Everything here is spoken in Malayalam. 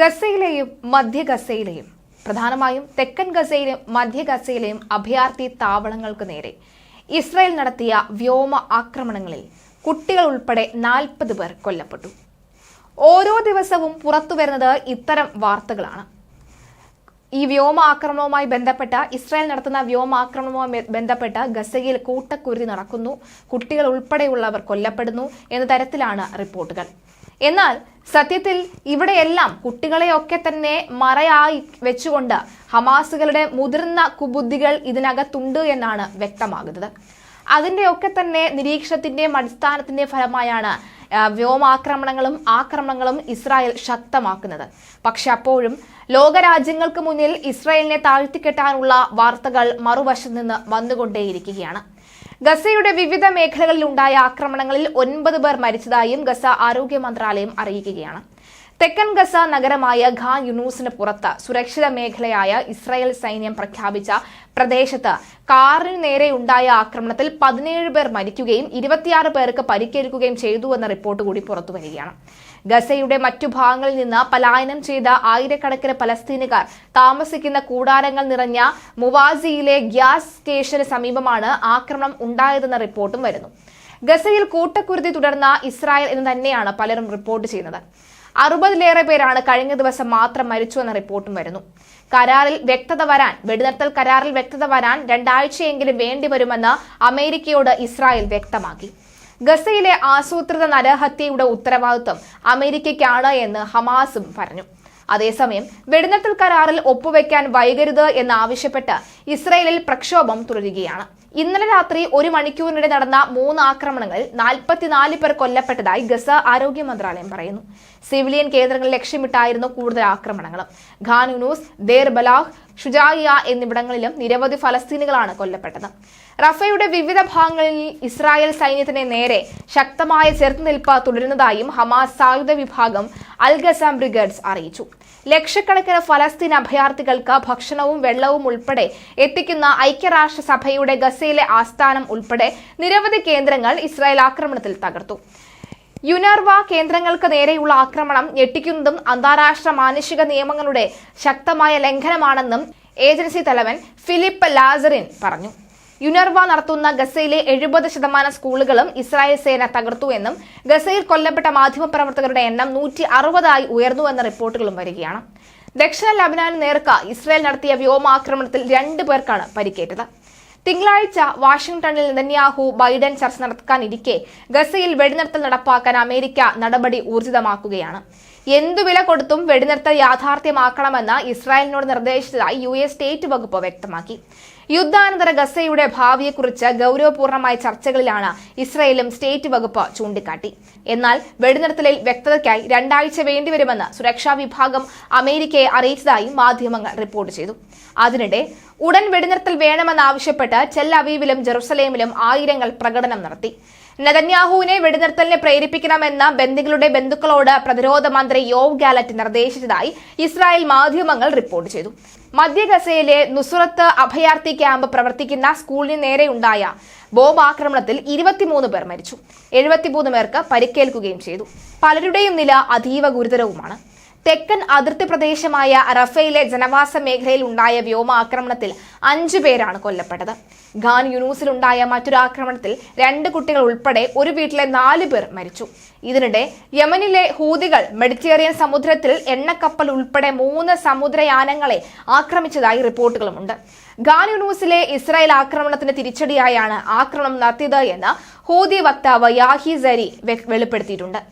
ഗസയിലെയും മധ്യ ഗസയിലെയും പ്രധാനമായും തെക്കൻ ഗസയിലെയും മധ്യ ഗസയിലെയും അഭയാർത്ഥി താവളങ്ങൾക്ക് നേരെ ഇസ്രായേൽ നടത്തിയ വ്യോമ ആക്രമണങ്ങളിൽ കുട്ടികൾ ഉൾപ്പെടെ നാൽപ്പത് പേർ കൊല്ലപ്പെട്ടു. ഓരോ ദിവസവും പുറത്തു വരുന്നത് ഇത്തരം വാർത്തകളാണ്. ഈ വ്യോമ ആക്രമണവുമായി ബന്ധപ്പെട്ട ഇസ്രായേൽ നടത്തുന്ന വ്യോമ ആക്രമണവുമായി ബന്ധപ്പെട്ട ഗസയിൽ കൂട്ടക്കുരുതി നടക്കുന്നു. കുട്ടികൾ ഉൾപ്പെടെയുള്ളവർ കൊല്ലപ്പെടുന്നു എന്ന തരത്തിലാണ് റിപ്പോർട്ടുകൾ. എന്നാൽ സത്യത്തിൽ ഇവിടെയെല്ലാം കുട്ടികളെയൊക്കെ തന്നെ മറയായി വെച്ചുകൊണ്ട് ഹമാസുകളുടെ മുതിർന്ന കുബുദ്ധികൾ ഇതിനകത്തുണ്ട് എന്നാണ് വ്യക്തമാകുന്നത്. അതിന്റെയൊക്കെ തന്നെ നിരീക്ഷണത്തിന്റെയും അടിസ്ഥാനത്തിന്റെയും ഫലമായാണ് വ്യോമാക്രമണങ്ങളും ആക്രമണങ്ങളും ഇസ്രായേൽ ശക്തമാക്കുന്നത്. പക്ഷെ അപ്പോഴും ലോകരാജ്യങ്ങൾക്ക് മുന്നിൽ ഇസ്രായേലിനെ താഴ്ത്തിക്കെട്ടാനുള്ള വാർത്തകൾ മറുവശത്ത് നിന്ന് വന്നുകൊണ്ടേയിരിക്കുകയാണ്. ഗസയുടെ വിവിധ മേഖലകളിൽ ഉണ്ടായ ആക്രമണങ്ങളിൽ ഒൻപത് പേർ മരിച്ചതായും ഗസ ആരോഗ്യ മന്ത്രാലയം അറിയിക്കുകയാണ്. തെക്കൻ ഗസ നഗരമായ ഖാൻ യുനൂസിന് പുറത്ത് സുരക്ഷിത മേഖലയായ ഇസ്രായേൽ സൈന്യം പ്രഖ്യാപിച്ച പ്രദേശത്ത് കാറിന് നേരെ ഉണ്ടായ ആക്രമണത്തിൽ പതിനേഴ് പേർ മരിക്കുകയും ഇരുപത്തിയാറ് പേർക്ക് പരിക്കേൽക്കുകയും ചെയ്തു എന്ന റിപ്പോർട്ട് കൂടി പുറത്തു വരികയാണ്. ഗസയുടെ മറ്റു ഭാഗങ്ങളിൽ നിന്ന് പലായനം ചെയ്ത ആയിരക്കണക്കിന് പലസ്തീനുകാർ താമസിക്കുന്ന കൂടാരങ്ങൾ നിറഞ്ഞ മുവാസിയിലെ ഗ്യാസ് സ്റ്റേഷന് സമീപമാണ് ആക്രമണം ഉണ്ടായതെന്ന റിപ്പോർട്ടും വരുന്നു. ഗസയിൽ കൂട്ടക്കുരുതി തുടർന്ന ഇസ്രായേൽ എന്ന് തന്നെയാണ് പലരും റിപ്പോർട്ട് ചെയ്യുന്നത്. അറുപതിലേറെ പേരാണ് കഴിഞ്ഞ ദിവസം മാത്രം മരിച്ചുവെന്ന റിപ്പോർട്ടും വരുന്നു. കരാറിൽ വ്യക്തത വരാൻ വെടിനിർത്തൽ കരാറിൽ വ്യക്തത വരാൻ രണ്ടാഴ്ചയെങ്കിലും വേണ്ടിവരുമെന്ന് അമേരിക്കയോട് ഇസ്രായേൽ വ്യക്തമാക്കി. ഗസയിലെ ആസൂത്രിത നരഹത്യയുടെ ഉത്തരവാദിത്വം അമേരിക്കയ്ക്കാണ് എന്ന് ഹമാസും പറഞ്ഞു. അതേസമയം വെടിനിർത്തൽ കരാറിൽ ഒപ്പുവെക്കാൻ വൈകരുത് എന്നാവശ്യപ്പെട്ട് ഇസ്രയേലിൽ പ്രക്ഷോഭം തുടരുകയാണ്. ഇന്നലെ രാത്രി ഒരു മണിക്കൂറിനിടെ നടന്ന മൂന്ന് ആക്രമണങ്ങളിൽ നാൽപ്പത്തിനാല് പേർ കൊല്ലപ്പെട്ടതായി ഗസ ആരോഗ്യ മന്ത്രാലയം പറയുന്നു. സിവിലിയൻ കേന്ദ്രങ്ങൾ ലക്ഷ്യമിട്ടായിരുന്നു കൂടുതൽ ആക്രമണങ്ങളും. Khan Younis Deir Balah Shujaiya എന്നിവിടങ്ങളിലും നിരവധി ഫലസ്തീനുകളാണ് കൊല്ലപ്പെട്ടത്. റഫയുടെ വിവിധ ഭാഗങ്ങളിൽ ഇസ്രായേൽ സൈന്യത്തിന് നേരെ ശക്തമായ ചെറുത്തുനിൽപ്പ് തുടരുന്നതായും ഹമാസ് സായുധ വിഭാഗം അൽ ഗസാം ബ്രിഗേഡ്സ് അറിയിച്ചു. ലക്ഷക്കണക്കിന് ഫലസ്തീൻ അഭയാർത്ഥികൾക്ക് ഭക്ഷണവും വെള്ളവും ഉൾപ്പെടെ എത്തിക്കുന്ന ഐക്യരാഷ്ട്രസഭയുടെ ഗസയിലെ ആസ്ഥാനം ഉൾപ്പെടെ നിരവധി കേന്ദ്രങ്ങൾ ഇസ്രായേൽ ആക്രമണത്തിൽ തകർത്തു. യുനർവ കേന്ദ്രങ്ങൾക്ക് നേരെയുള്ള ആക്രമണം ഞെട്ടിക്കുന്നതും അന്താരാഷ്ട്ര മാനുഷിക നിയമങ്ങളുടെ ശക്തമായ ലംഘനമാണെന്നും ഏജൻസി തലവൻ ഫിലിപ്പ് ലാസറിൻ പറഞ്ഞു. യുനർവ നടത്തുന്ന ഗസയിലെ എഴുപത് ശതമാനം സ്കൂളുകളും ഇസ്രായേൽ സേന തകർത്തു എന്നും ഗസയിൽ കൊല്ലപ്പെട്ട മാധ്യമപ്രവർത്തകരുടെ എണ്ണം നൂറ്റി അറുപതായി ഉയർന്നുവെന്ന റിപ്പോർട്ടുകളും വരികയാണ്. ദക്ഷിണ ലബനാന് നേർക്ക് ഇസ്രായേൽ നടത്തിയ വ്യോമാക്രമണത്തിൽ രണ്ടു പേർക്കാണ് പരിക്കേറ്റത്. തിങ്കളാഴ്ച വാഷിംഗ്ടണിൽ നെതന്യാഹു ബൈഡൻ ചർച്ച നടത്താനിരിക്കെ ഗസയിൽ വെടിനിർത്തൽ നടപ്പാക്കാൻ അമേരിക്ക നടപടി ഊർജിതമാക്കുകയാണ്. എന്തു വില കൊടുത്തും വെടിനിർത്തൽ യാഥാർത്ഥ്യമാക്കണമെന്ന് ഇസ്രായേലിനോട് നിർദ്ദേശിച്ചതായി യു എസ് സ്റ്റേറ്റ് വകുപ്പ് വ്യക്തമാക്കി. യുദ്ധാനന്തര ഗസയുടെ ഭാവിയെക്കുറിച്ച് ഗൗരവപൂർണമായ ചർച്ചകളിലാണ് ഇസ്രായേലും സ്റ്റേറ്റ് വകുപ്പ് ചൂണ്ടിക്കാട്ടി. എന്നാൽ വെടിനിർത്തലിൽ വ്യക്തതയ്ക്കായി രണ്ടാഴ്ച വേണ്ടിവരുമെന്ന് സുരക്ഷാ വിഭാഗം അമേരിക്കയെ അറിയിച്ചതായി മാധ്യമങ്ങൾ റിപ്പോർട്ട് ചെയ്തു. അതിനിടെ ഉടൻ വെടിനിർത്തൽ വേണമെന്നാവശ്യപ്പെട്ട് ചെൽ അവീവിലും ജെറുസലേമിലും ആയിരങ്ങൾ പ്രകടനം നടത്തി. നെതന്യാഹുവിനെ വെടിനിർത്തലിനെ പ്രേരിപ്പിക്കണമെന്ന ബന്ദികളുടെ ബന്ധുക്കളോട് പ്രതിരോധ മന്ത്രി യോവ് ഗാലറ്റ് നിർദ്ദേശിച്ചതായി ഇസ്രായേൽ മാധ്യമങ്ങൾ റിപ്പോർട്ട് ചെയ്തു. മധ്യ ഗസയിലെ നുസുറത്ത് അഭയാർത്ഥി ക്യാമ്പ് പ്രവർത്തിക്കുന്ന സ്കൂളിന് നേരെയുണ്ടായ ബോംബ് ആക്രമണത്തിൽ ഇരുപത്തിമൂന്ന് പേർ മരിച്ചു. എഴുപത്തിമൂന്ന് പേർക്ക് പരിക്കേൽക്കുകയും ചെയ്തു. പലരുടെയും നില അതീവ ഗുരുതരവുമാണ്. തെക്കൻ അതിർത്തി പ്രദേശമായ റഫയിലെ ജനവാസ മേഖലയിൽ ഉണ്ടായ വ്യോമാക്രമണത്തിൽ അഞ്ചു പേരാണ് കൊല്ലപ്പെട്ടത്. ഖാൻ യുനൂസിലുണ്ടായ മറ്റൊരു ആക്രമണത്തിൽ രണ്ട് കുട്ടികൾ ഉൾപ്പെടെ ഒരു വീട്ടിലെ നാല് പേർ മരിച്ചു. ഇതിനിടെ യമനിലെ ഹൂതികൾ മെഡിറ്ററേനിയൻ സമുദ്രത്തിൽ എണ്ണക്കപ്പൽ ഉൾപ്പെടെ മൂന്ന് സമുദ്രയാനങ്ങളെ ആക്രമിച്ചതായി റിപ്പോർട്ടുകളുമുണ്ട്. ഖാൻ യുനൂസിലെ ഇസ്രായേൽ ആക്രമണത്തിന് തിരിച്ചടിയായാണ് ആക്രമണം നടത്തിയത് എന്ന് ഹൂതി വക്താവ് യാഹി സരി വെളിപ്പെടുത്തിയിട്ടുണ്ട്.